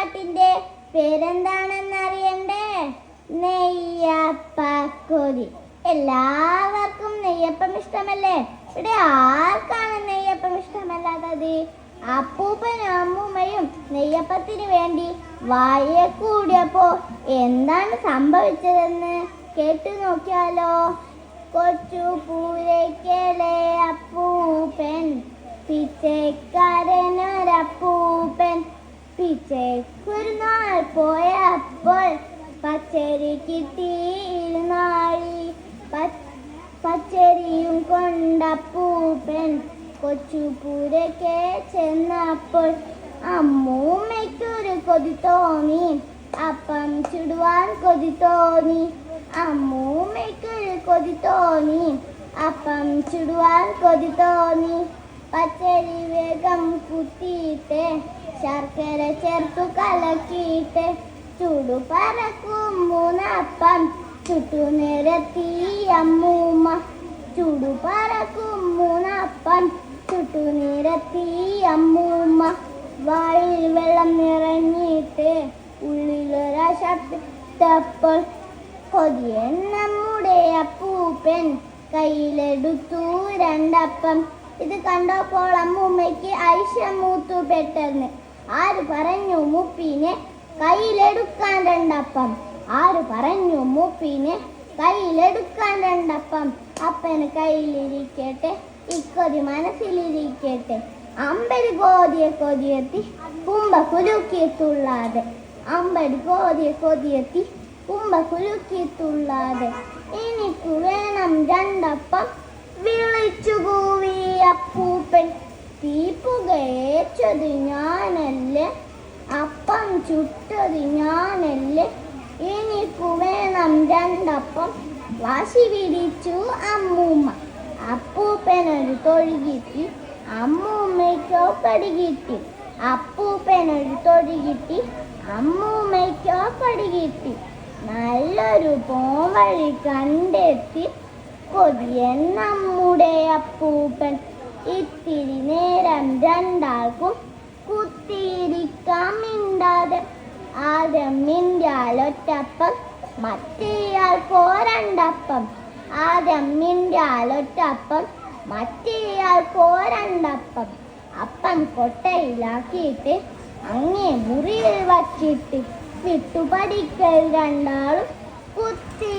പാട്ടിന്റെ പേരെന്താണെന്ന് അറിയണ്ടേ നെയ്യപ്പക്കൊതി എല്ലാവർക്കും നെയ്യപ്പം ഇഷ്ടമല്ലേ? ഇവിടെ ആർക്കാണ് നെയ്യപ്പം ഇഷ്ടമല്ലാത്തത്? അപ്പൂപ്പനും അമ്മൂമ്മയും നെയ്യപ്പത്തിന് വേണ്ടി വായ കൂടിയപ്പോ എന്താണ് സംഭവിച്ചതെന്ന് കേട്ടു നോക്കിയാലോ? കൊച്ചു പൂരയ്ക്കലേ അപ്പൂപ്പൻ പിച്ചയ്ക്കൊരു നാൾ പോയപ്പോൾ പച്ചരി കിട്ടിയിരുന്നാഴി പച്ചരിയും കൊണ്ടപ്പൂപ്പൻ കൊച്ചു പൂരയ്ക്ക് ചെന്നപ്പോൾ അമ്മൂമ്മയ്ക്കൊരു കൊതി തോന്നി. അപ്പം ചുടുവാൻ കൊതി തോന്നി. അമ്മൂമ്മയ്ക്കൊരു കൊതി തോന്നി. അപ്പം ചുടുവാൻ കൊതി തോന്നി. പച്ചരി വേഗം കുത്തിയിട്ട് ശർക്കര ചേർത്തു കലക്കിയിട്ട് ചുടു പറക്കും മൂന്നപ്പം. ചുട്ടു നിരത്തി അമ്മൂമ്മ ചുടു പറക്കും മൂന്നപ്പം. ചുട്ടു നിരത്തി അമ്മൂമ്മ വായിൽ വെള്ളം നിറഞ്ഞിട്ട് ഉള്ളിലൊരാശത്തപ്പോൾ കൊതിയൻ നമ്മുടെ അപ്പൂപ്പൻ കയ്യിലെടുത്തു രണ്ടപ്പം. ഇത് കണ്ടപ്പോൾ അമ്മൂമ്മയ്ക്ക് ഐഷ മൂത്തു പെട്ടെന്ന്. ആര് പറഞ്ഞു മുപ്പിനെ കയ്യിലെടുക്കാൻ രണ്ടപ്പം? ആര് പറഞ്ഞു മുപ്പിനെ കയ്യിലെടുക്കാൻ രണ്ടപ്പം? അപ്പന് കയ്യിലിരിക്കട്ടെ ഇക്കൊതി മനസ്സിലിരിക്കട്ടെ. അമ്പര് കോതിയെ കൊതിയെത്തി കുമ്പ കുലുക്കിയെത്തുള്ളാതെ അമ്പര് കോതിയെ കൊതിയെത്തി കുമ്പ കുലുക്കിയെത്തുള്ളാതെ തുള്ളാതെ എനിക്ക് വേണം രണ്ടപ്പം. വിളിച്ചു കൂവി അപ്പൂപ്പൻ തീപ്പുകയേച്ചത് ഞാനല്ലേ? അപ്പം ചുട്ടത് ഞാനല്ലേ? എനിക്ക് വേണം രണ്ടപ്പം. വാശി പിടിച്ചു അമ്മൂമ്മ. അപ്പൂപ്പനൊരു തൊഴി കിട്ടി. അമ്മൂമ്മയ്ക്കോ കടി കിട്ടി. അപ്പൂപ്പനൊരു തൊഴി കിട്ടി. അമ്മൂമ്മയ്ക്കോ കടി കിട്ടി. നല്ലൊരു പോംവഴി കണ്ടെത്തി. കൊതിയൻ നമ്മുടെ അപ്പൂപ്പൻ. ഇത്തിരി നേരം രണ്ടാൾക്കും കുത്തിയിരിക്കാമിണ്ടാതെ ആദ്യം മിണ്ടാലൊറ്റപ്പം മറ്റേയാൾക്കോ രണ്ടപ്പം ആദ്യം മിണ്ടാലൊറ്റപ്പം മറ്റേയാൾക്കോ രണ്ടപ്പം അപ്പം കൊട്ടയിലാക്കിയിട്ട് അങ്ങേ മുറിയിൽ വച്ചിട്ട് വിട്ടുപടിക്കൽ രണ്ടാളും കുത്തി